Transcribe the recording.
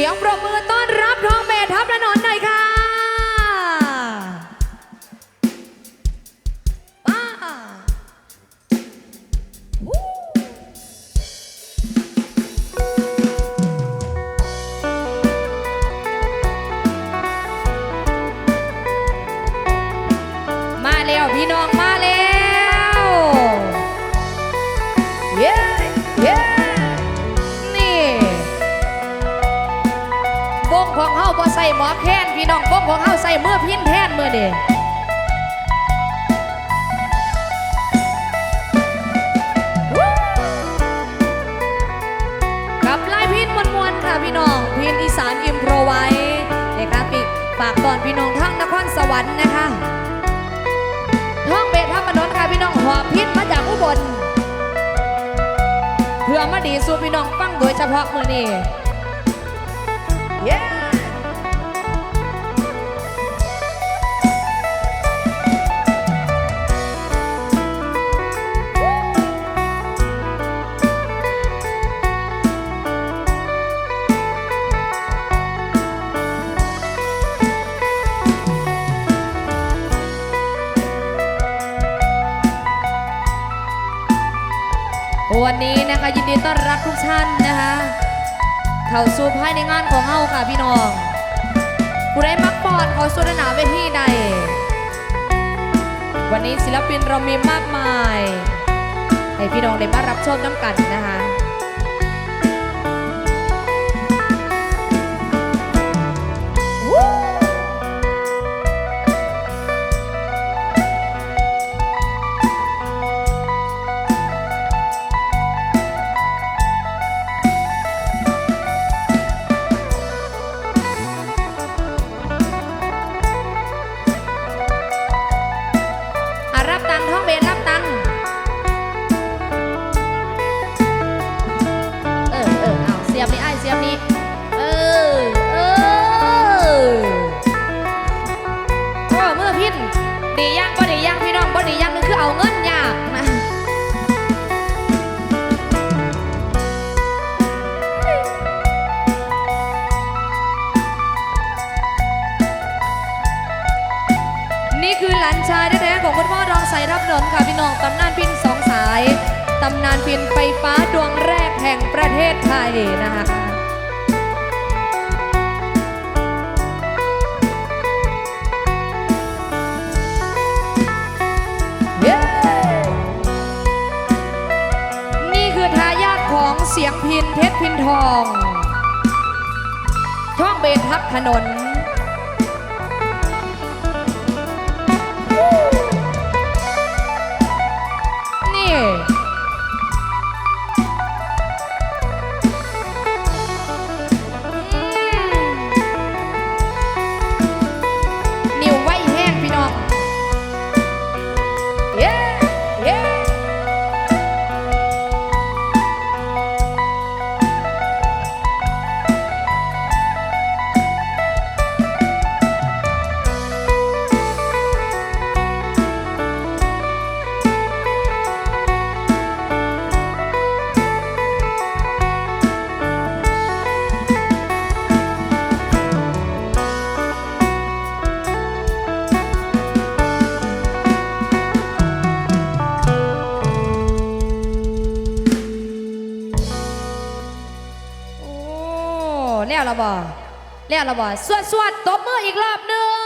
สียงปรบมือต้อนรับทองเบสทับระนนหน่อยค่ะป้ามาแล้วพี่น้อง วงของเฮาบ่ใส่หมอแค้นพี่น้องวงของเฮาใส่เมื่อพินแทนเมื่อเด้กับไลายพินมวนๆค่ะพี่น้องพินอีสานอิมโพรไว้เอกราฟิกฝากตอนพี่น้องทั้งนครสวรรค์นะคะท้องเบทธรรมนนท์ค่ะพี่น้องหอบพิษมาจากอุบลเพื่อมาดีสู่พี่น้องฟังโดยเฉพาะมือนี้ วันนี้นะคะยินดีต้อนรับทุกท่านนะคะ เข้าสู่ภายในงานของเฮาค่ะพี่น้องผู้ใดมักปอดเขาสุดหนาเวทีใด วันนี้ศิลปินเรามีมากมาย ให้พี่น้องได้มารับชมน้ำกันนะคะ นี่คือหลานชายแท้ๆของคุณพ่อรองใส่รับหนนค่ะพี่น้องตำนานพินสองสายตำนานพินไฟฟ้าดวงแรกแห่งประเทศไทยนะคะเย้นี่คือทายาทของเสียงพินเพชรพินทอง ท่องเบนทับถนน แล้วเราบ่แล้วละบ่สวดสวดตบมืออีกรอบหนึ่ง